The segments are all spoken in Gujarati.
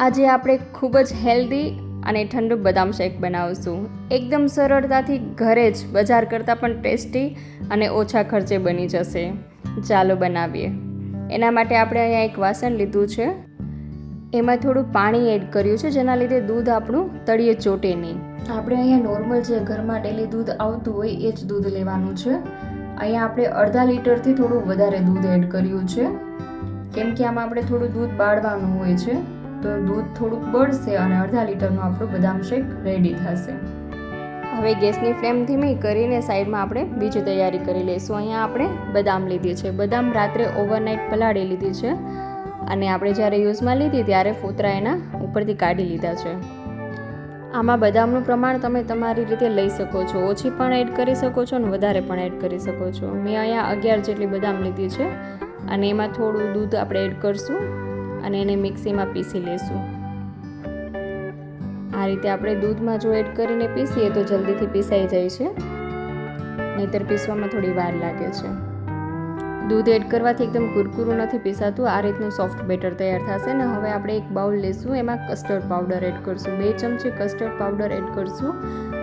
આજે આપણે ખૂબ જ હેલ્ધી અને ઠંડુ બદામ શેક બનાવશું. એકદમ સરળતાથી ઘરે જ, બજાર કરતાં પણ ટેસ્ટી અને ઓછા ખર્ચે બની જશે. ચાલો બનાવીએ. એના માટે આપણે અહીંયા એક વાસણ લીધું છે. એમાં થોડું પાણી એડ કર્યું છે, જેના લીધે દૂધ આપણું તળિયે ચોટે નહીં. આપણે અહીંયા નોર્મલ જે ઘરમાં ડેલી દૂધ આવતું હોય, એ જ દૂધ લેવાનું છે. અહીંયા આપણે અડધા લીટરથી થોડું વધારે દૂધ એડ કર્યું છે. કેમ કે આમાં આપણે થોડું દૂધ બાળવાનું હોય છે. તો દૂધ થોડુંક બળશે અને અડધા લીટરનો આપણું બદામ શેક રેડી થશે. હવે ગેસની ફ્લેમ ધીમી કરીને સાઈડમાં આપણે બીજી તૈયારી કરી લઈશું. અહીંયા આપણે બદામ લીધી છે. બદામ રાત્રે ઓવરનાઇટ પલાળી લીધી છે અને આપણે જ્યારે યુઝમાં લીધી ત્યારે ફોતરા એના ઉપરથી કાઢી લીધા છે. આમાં બદામનું પ્રમાણ તમે તમારી રીતે લઈ શકો છો. ઓછી પણ એડ કરી શકો છો અને વધારે પણ એડ કરી શકો છો. મેં અહીંયા અગિયાર જેટલી બદામ લીધી છે અને એમાં થોડું દૂધ આપણે એડ કરશું. અને એને મિક્સીમાં પીસી લેશું. આ રીતે આપણે દૂધમાં જો એડ કરીને પીસીએ તો જલ્દીથી પીસાઈ જાય છે. નહીતર પીસવામાં થોડી વાર લાગે છે. દૂધ એડ કરવાથી એકદમ કુરકુરું નથી પીસાતું. આ રીતનું સોફ્ટ બેટર તૈયાર થશે ને હવે આપણે એક બાઉલ લેશું. એમાં કસ્ટર્ડ પાવડર એડ કરશું. બે ચમચી કસ્ટર્ડ પાવડર એડ કરશું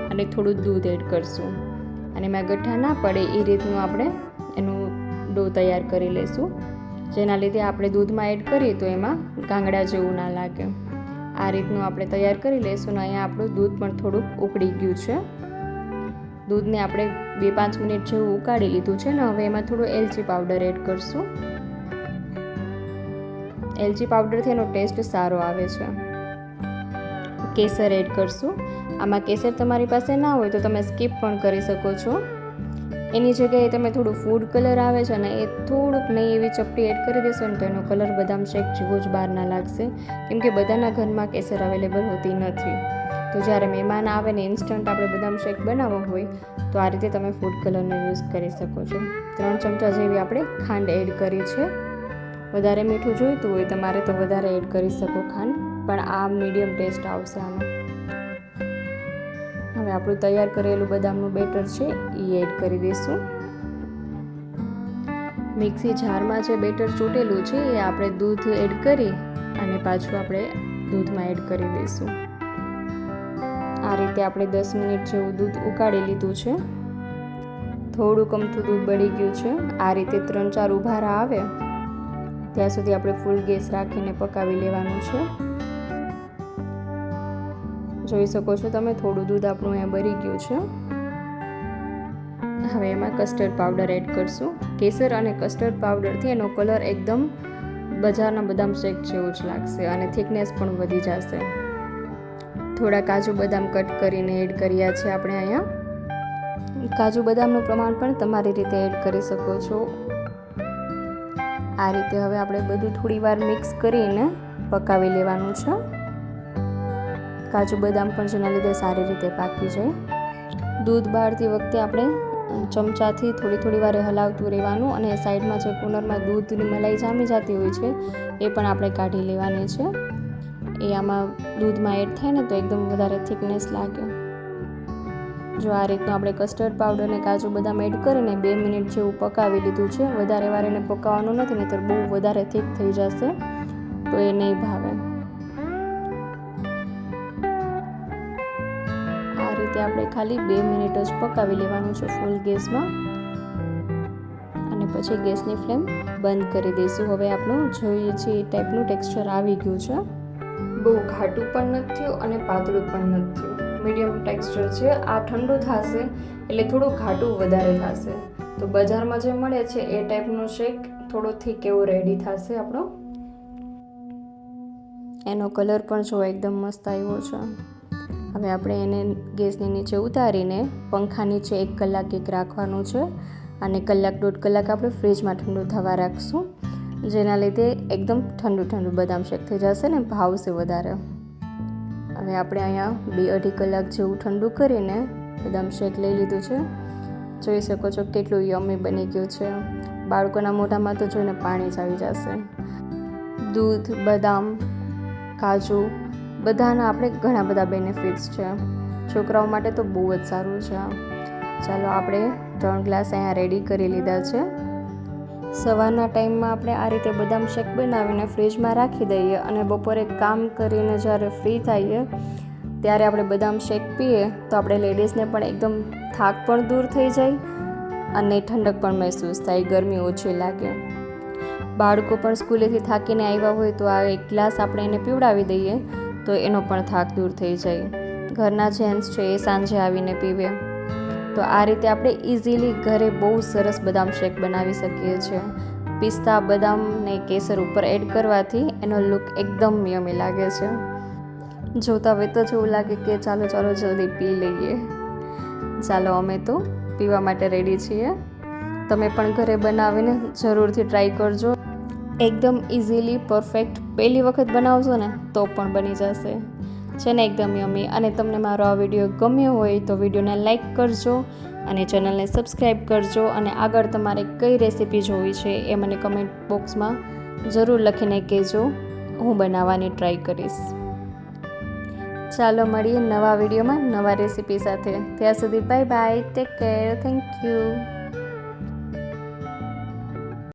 અને થોડું દૂધ એડ કરશું. અને એમાં ગઠ્ઠા ના પડે એ રીતનું આપણે એનું ડો તૈયાર કરી લઈશું જેના લીધે આપણે દૂધમાં એડ કરીએ તો એમાં ગાંગડા જેવું ના લાગે. આ રીતનું આપણે તૈયાર કરી લઈશું અને અહીંયા આપણું દૂધ પણ થોડુંક ઉકળી ગયું છે. દૂધને આપણે બે પાંચ મિનિટ જેવું ઉકાળી લીધું છે ને હવે એમાં થોડું એલચી પાવડર એડ કરશું. એલચી પાવડરથી એનો ટેસ્ટ સારો આવે છે. કેસર એડ કરશું. આમાં કેસર તમારી પાસે ના હોય તો તમે સ્કીપ પણ કરી શકો છો. એની જગ્યાએ તમે થોડું ફૂડ કલર આવે છે ને એ થોડુંક નહીં એવી ચપટી એડ કરી દેશો ને તો એનો કલર બદામ શેક જેવો જ બહાર ના લાગશે. કેમ કે બધાના ઘરમાં કેસર અવેલેબલ હોતી નથી. તો જ્યારે મહેમાન આવે ને ઇન્સ્ટન્ટ આપણે બદામ શેક બનાવવો હોય, તો આ રીતે તમે ફૂડ કલરનો યુઝ કરી શકો છો. ત્રણ ચમચા જેવી આપણે ખાંડ એડ કરી છે. વધારે મીઠું જોઈતું હોય તમારે તો વધારે એડ કરી શકો ખાંડ, પણ આ મીડિયમ ટેસ્ટ આવશે આમાં. હવે આપણું તૈયાર કરેલું બદામનું બેટર છે એ એડ કરી દઈશું. મિક્સી જારમાં જે બેટર ચૂંટેલું છે, એ આપણે દૂધ એડ કરી અને પાછું આપણે દૂધમાં એડ કરી દઈશું. આ રીતે આપણે દસ મિનિટ જેવું દૂધ ઉકાળી લીધું છે. થોડું કમથું દૂધ બળી ગયું છે. આ રીતે ત્રણ ચાર ઉભારા આવે, ત્યાં સુધી આપણે ફૂલ ગેસ રાખીને પકાવી લેવાનું છે. જોઈ શકો છો તમે. થોડું દૂધ આપણું અહીંયા બરી ગયું છે. હવે એમાં કસ્ટર્ડ પાવડર એડ કરશું. કેસર અને કસ્ટર્ડ પાવડરથી એનો કલર એકદમ બજારના બદામ શેક જેવો જ લાગશે અને થિકનેસ પણ વધી જશે. થોડા કાજુ બદામ કટ કરીને એડ કર્યા છે આપણે અહીંયા. કાજુ બદામનું પ્રમાણ પણ તમારી રીતે એડ કરી શકો છો. આ રીતે હવે આપણે બધું થોડી વાર મિક્સ કરીને પકાવી લેવાનું છે. કાજુ બદામ પણ જેના લીધે સારી રીતે પાકી જાય. દૂધ બાળતી વખતે આપણે ચમચાથી થોડી થોડી વારે હલાવતું રહેવાનું અને સાઈડમાં જે કુનરમાં દૂધની મલાઈ જામી જતી હોય છે, એ પણ આપણે કાઢી લેવાની છે. એ આમાં દૂધમાં એડ થાય ને તો એકદમ વધારે થિકનેસ લાગે. જો આ રીતનું આપણે કસ્ટર્ડ પાવડર અને કાજુ બદામ એડ કરીને બે મિનિટ જેવું પકાવી લીધું છે, વધારે વાર એને પકાવવાનું નથી, નહીતર બહુ વધારે થીક થઈ જશે, તો એ નહીં ભાવે. આપણે ખાલી બે મિનિટ જ પકાવી લેવાનું છે ફૂલ ગેસમાં. અને પછી ગેસની ફ્લેમ બંધ કરી દઈશું. હવે આપણું જોઈએ છીએ એ ટાઈપનું ટેક્સચર આવી ગયું છે. બહુ ઘાટું પણ નથી થયું અને પાતળું પણ નથી થયું. મીડિયમ ટેક્સચર છે. આ ઠંડુ થશે એટલે થોડું ઘાટું વધારે થશે. તો બજારમાં જે મળે છે એ ટાઈપનો શેક થોડો થીક એવો રેડી થશે આપણો. એનો કલર પણ જો એકદમ મસ્ત આવ્યો છે. હવે આપણે એને ગેસની નીચે ઉતારીને પંખા નીચે એક કલાક એક રાખવાનું છે અને કલાક દોઢ કલાક આપણે ફ્રીજમાં ઠંડુ થવા રાખશું, જેના લીધે એકદમ ઠંડુ ઠંડુ બદામ શેક થઈ જશે ને ભાવશે વધારે. હવે આપણે અહીંયા બે અઢી કલાક જેવું ઠંડુ કરીને બદામ શેક લઈ લીધું છે. જોઈ શકો છો કેટલું યમી બની ગયું છે. બાળકોના મોઢામાં તો જોઈને પાણી જ આવી જશે. દૂધ, બદામ, કાજુ બધાના આપણે ઘણા બધા બેનિફિટ્સ છે. છોકરાઓ માટે તો બહુ જ સારું છે. ચાલો આપણે ત્રણ ગ્લાસ અહીંયા રેડી કરી લીધા છે. સવારના ટાઈમમાં આપણે આ રીતે બદામ શેક બનાવીને ફ્રીજમાં રાખી દઈએ અને બપોરે કામ કરીને જ્યારે ફ્રી થઈએ, ત્યારે આપણે બદામ શેક પીએ, તો આપણે લેડીઝને પણ એકદમ થાક પણ દૂર થઈ જાય અને ઠંડક પણ મહેસૂસ થાય, ગરમી ઓછી લાગે. બાળકો પણ સ્કૂલેથી થાકીને આવ્યા હોય તો આ એક ગ્લાસ આપણે એને પીવડાવી દઈએ. તો એનો પણ થાક દૂર થઈ જાય. ઘરના જેન્ટ્સ છે એ સાંજે આવીને પીવે. તો આ રીતે આપણે ઇઝીલી ઘરે બહુ સરસ બદામ શેક બનાવી શકીએ છીએ. પિસ્તા, બદામ ને કેસર ઉપર એડ કરવાથી એનો લુક એકદમ યમી લાગે છે. જોતા હોય તો જેવું લાગે કે ચાલો ચાલો જલ્દી પી લઈએ. ચાલો અમે તો પીવા માટે રેડી છીએ. તમે પણ ઘરે બનાવીને જરૂરથી ટ્રાય કરજો. એકદમ ઇઝીલી પરફેક્ટ પહેલી વખત બનાવશો ને, તો પણ બની જશે. છે ને એકદમ યમી અને તમને મારો આ વીડિયો ગમ્યો હોય તો વિડીયોને લાઇક કરજો અને ચેનલને સબસ્ક્રાઈબ કરજો અને આગળ તમારે કઈ રેસીપી જોવી છે એ મને કમેન્ટ બોક્સમાં જરૂર લખીને કહેજો. હું બનાવવાની ટ્રાય કરીશ. ચાલો મળીએ નવા વિડીયોમાં નવા રેસીપી સાથે. ત્યાં સુધી bye bye take care thank you